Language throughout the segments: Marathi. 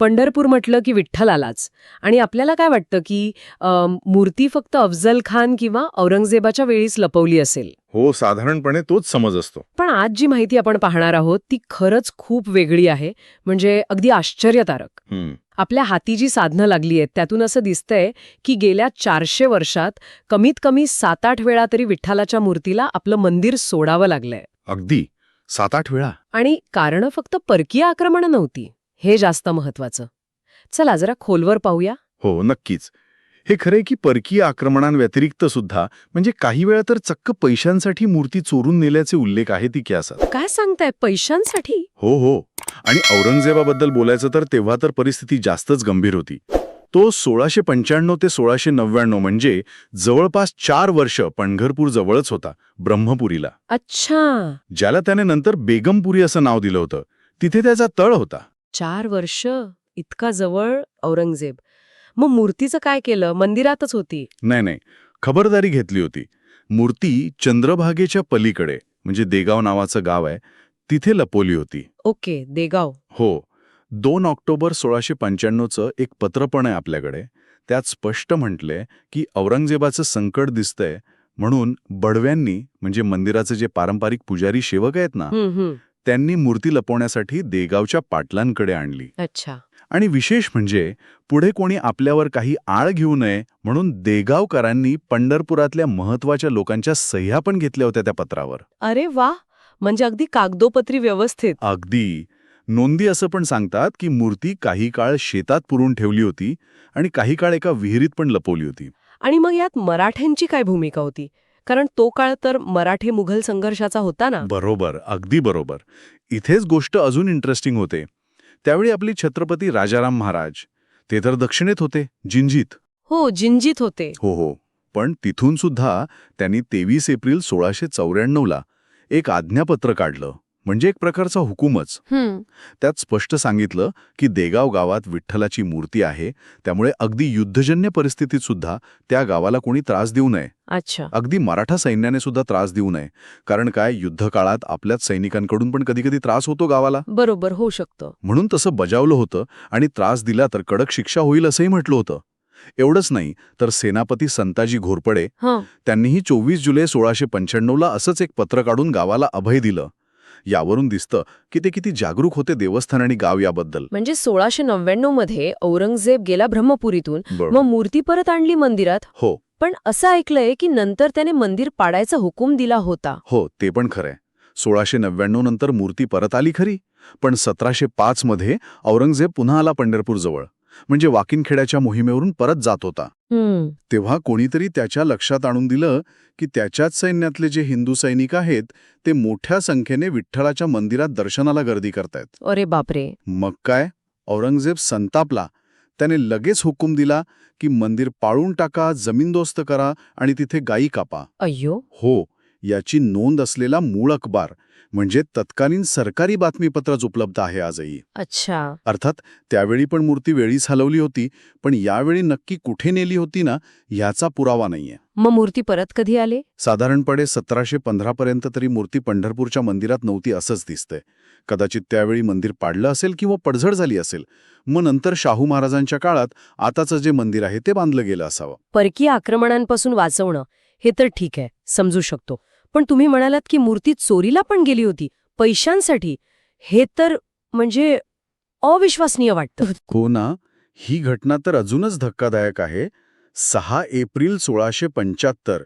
पंढरपूर म्हटलं की विठ्ठल आलाच. आणि आपल्याला काय वाटतं की मूर्ती फक्त अफजल खान किंवा औरंगजेबाच्या वेळीच लपवली असेल? हो साधारणपणे तोच समज असतो. पण आज जी माहिती आपण पाहणार आहोत ती खरंच खूप वेगळी आहे. म्हणजे अगदी आश्चर्यकारक. आपल्या हाती जी साधनं लागली आहेत त्यातून असं दिसतंय की गेल्या चारशे वर्षात कमीत कमी सात आठ वेळा तरी विठ्ठलाच्या मूर्तीला आपलं मंदिर सोडावं लागलंय. अगदी. सात आठ वेळा. आणि कारणं फक्त परकीय आक्रमणं नव्हती. हे जास्त महत्वाचं चला जरा खोलवर पाहूया. हो नक्कीच. हे खरंय की परकीय आक्रमणांव्यतिरिक्त सुद्धा म्हणजे काही वेळा तर चक्क पैशांसाठी मूर्ती चोरून नेल्याचे उल्लेख आहेत इतिहासात काय सांगताय पैशांसाठी? हो हो. आणि औरंगजेबाबद्दल बोलायचं तर तेव्हा तर परिस्थिती जास्तच गंभीर होती. तो सोळाशे पंच्याण्णव ते सोळाशे नव्याण्णव म्हणजे जवळपास चार वर्ष पणघरपूर जवळच होता ब्रह्मपुरीला. अच्छा. ज्याला त्याने नंतर बेगमपुरी असं नाव दिलं होतं. तिथे त्याचा तळ होता. चार वर्ष इतका जवळ औरंगजेब. मग मूर्तीचं काय केलं? मंदिरातच होती. नाही नाही. खबरदारी घेतली होती. मूर्ती चंद्रभागेच्या पलीकडे म्हणजे देगाव नावाचं गाव आहे तिथे लपवली होती. ओके देगाव. हो. दोन ऑक्टोबर सोळाशे पंच्याण्णवचं एक पत्र पण आहे आपल्याकडे. त्यात स्पष्ट म्हटलंय की औरंगजेबाचं संकट दिसतंय म्हणून बडव्यांनी म्हणजे मंदिराचे जे पारंपरिक पुजारी सेवक आहेत ना त्यांनी मूर्ती लपवण्यासाठी देगावच्या पाटलांकडे आणली. अच्छा. आणि विशेष म्हणजे पुढे कोणी आपल्यावर काही आळ घेऊ नये म्हणून देगावकरांनी पंढरपुरातल्या महत्त्वाच्या लोकांच्या सह्या पण घेतल्या होत्या त्या पत्रावर. अरे वा! म्हणजे अगदी कागदोपत्री व्यवस्थित. अगदी. नोंदी असं पण सांगतात की मूर्ती काही काळ शेतात पुरून ठेवली होती आणि काही काळ एका विहिरीत पण लपवली होती. आणि मग यात मराठ्यांची काय भूमिका होती? कारण तो काळ तर मराठे मुघल संघर्षाचा होता ना. बरोबर अगदी बरोबर. इथेच गोष्ट अजून इंटरेस्टिंग होते. त्यावेळी आपली छत्रपती राजाराम महाराज ते तर दक्षिणेत होते जिंजीत. हो जिंजीत होते. हो हो. पण तिथून सुद्धा त्यांनी तेवीस एप्रिल सोळाशे चौऱ्याण्णवला एक आज्ञापत्र काढलं. म्हणजे एक प्रकारचा हुकूमच. त्यात स्पष्ट सांगितलं की देगाव गावात विठ्ठलाची मूर्ती आहे त्यामुळे अगदी युद्धजन्य परिस्थितीत सुद्धा त्या गावाला कोणी त्रास देऊ नये. अच्छा. अगदी मराठा सैन्याने सुद्धा त्रास देऊ नये. कारण काय युद्धकाळात आपल्याच सैनिकांकडून पण कधीकधी त्रास होतो गावाला. बरोबर होऊ शकतं. म्हणून तसं बजावलं होतं आणि त्रास दिला तर कडक शिक्षा होईल असंही म्हटलं होतं. एवढंच नाही तर सेनापती संताजी घोरपडे त्यांनीही चोवीस जुलै सोळाशे पंच्याण्णवला असंच एक पत्र काढून गावाला अभय दिलं. यावरून दिसतं की ते किती जागरूक होते देवस्थान आणि गाव याबद्दल. म्हणजे सोळाशे नव्याण्णवमध्ये औरंगजेब गेला ब्रह्मपुरीतून. मग मूर्ती परत आणली मंदिरात? हो. पण असं ऐकलंय की नंतर त्याने मंदिर पाडायचा हुकूम दिला होता. हो ते पण खरंय. सोळाशे नव्याण्णव नंतर मूर्ती परत आली खरी. पण सतराशे पाच मध्ये औरंगजेब पुन्हा आला पंढरपूरजवळ म्हणजे वाकिनखेड्याच्या मोहिमेवरून परत जात होता. तेव्हा कोणीतरी त्याच्या लक्षात आणून दिलं की त्याच्याच सैन्यातले जे हिंदू सैनिक आहेत ते मोठ्या संख्येने विठ्ठलाच्या मंदिरात दर्शनाला गर्दी करतायत. अरे बापरे. मग काय? औरंगजेब संतापला. त्याने लगेच हुकूम दिला की मंदिर पाळून टाका जमीनदोस्त करा आणि तिथे गायी कापा. अय्यो. हो याची नोंद असलेला मूळ अखबार म्हणजे तत्कालीन सरकारी बातमीपत्रच उपलब्ध आहे आजही. अच्छा. अर्थात त्यावेळी पण मूर्ती वेळीच हलवली होती पण यावेळी नक्की कुठे नेली होती ना ह्याचा पुरावा नाहीये. मग मूर्ती परत कधी आले? साधारणपणे सतराशे पंधरापर्यंत तरी मूर्ती पंढरपूरच्या मंदिरात नव्हती असंच दिसतंय. कदाचित त्यावेळी मंदिर पाडलं असेल किंवा पडझड झाली असेल. मग नंतर शाहू महाराजांच्या काळात आताचं जे मंदिर आहे ते बांधलं गेलं असावं. परकीय आक्रमणांपासून वाचवणं हे तर ठीक आहे समजू शकतो. पण तुम्ही म्हणालात की मूर्ती चोरीला पण गेली होती. पैशांसाठी. हे तर म्हणजे अविश्वसनीय वाटतं. हो ना. ही घटना तर अजूनच धक्कादायक आहे. सहा एप्रिल सोळाशे पंच्याहत्तर.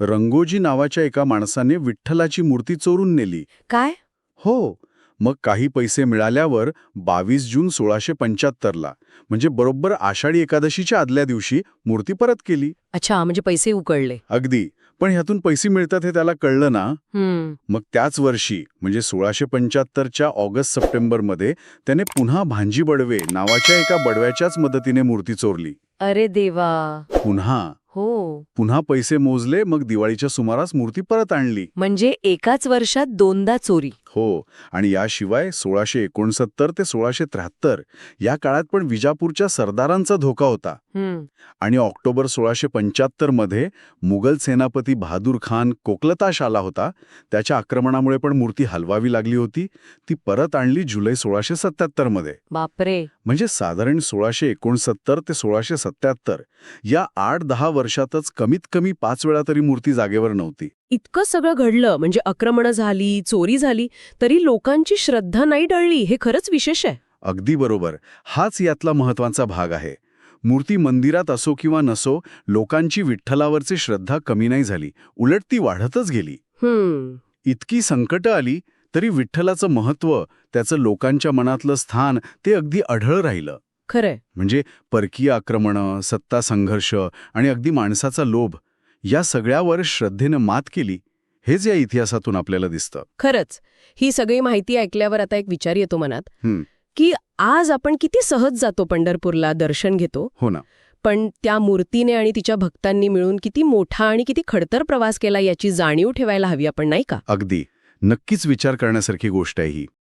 रंगोजी नावाच्या एका माणसाने विठ्ठलाची मूर्ती चोरून नेली. काय? हो. मग काही पैसे मिळाल्यावर बावीस जून सोळाशे पंच्याहत्तरला म्हणजे बरोबर आषाढी एकादशीच्या आदल्या दिवशी मूर्ती परत केली. अच्छा म्हणजे पैसे उकळले. अगदी. पण ह्यातून पैसे मिळतात हे त्याला कळलं ना? मग त्याच वर्षी म्हणजे सोळाशे पंच्याहत्तरच्या ऑगस्ट सप्टेंबरमध्ये त्याने पुन्हा भांजी बडवे नावाच्या एका बडव्याच्याच मदतीने मूर्ती चोरली. अरे देवा. पुन्हा. हो. पुन्हा पैसे मोजले मग दिवाळीच्या सुमारास मूर्ती परत आणली. म्हणजे एकाच वर्षात दोनदा चोरी. हो आणि याशिवाय सोळाशे एकोणसत्तर ते सोळाशे त्र्याहत्तर या काळात पण विजापूरच्या सरदारांचा धोका होता. आणि ऑक्टोबर सोळाशे पंच्याहत्तरमध्ये मुघल सेनापती बहादूर खान कोकलताश आला होता. त्याच्या आक्रमणामुळे पण मूर्ती हलवावी लागली होती. ती परत आणली जुलै सोळाशे सत्याहत्तरमध्ये. बापरे! म्हणजे साधारण सोळाशे एकोणसत्तर ते सोळाशे सत्याहत्तर या आठ दहा वर्षातच कमीत कमी पाच वेळा तरी मूर्ती जागेवर नव्हती. इतकं सगळं घडलं म्हणजे आक्रमणं झाली चोरी झाली तरी लोकांची श्रद्धा नाही टळली हे खरंच विशेष आहे. अगदी बरोबर. हाच यातला महत्त्वाचा भाग आहे. मूर्ती मंदिरात असो किंवा नसो लोकांची विठ्ठलावरची श्रद्धा कमी नाही झाली उलट ती वाढतच गेली. हम्म. इतकी संकटं आली तरी विठ्ठलाचं महत्त्व त्याचं लोकांच्या मनातलं स्थान ते अगदी अढळ राहिलं. खरंय. म्हणजे परकीय आक्रमणं सत्ता संघर्ष आणि अगदी माणसाचा लोभ या सगळ्यावर श्रद्धेनं मात केली हेच या इतिहासातून आपल्याला दिसतं. खरंच ही सगळी माहिती ऐकल्यावर आता एक विचार येतो मनात. की आज आपण किती सहज जातो पंढरपूरला दर्शन घेतो हो ना. पण त्या मूर्तीने आणि तिच्या भक्तांनी मिळून किती मोठा आणि किती खडतर प्रवास केला याची जाणीव ठेवायला हवी आपण नाही का? अगदी. नक्कीच विचार करण्यासारखी गोष्ट आहे ही.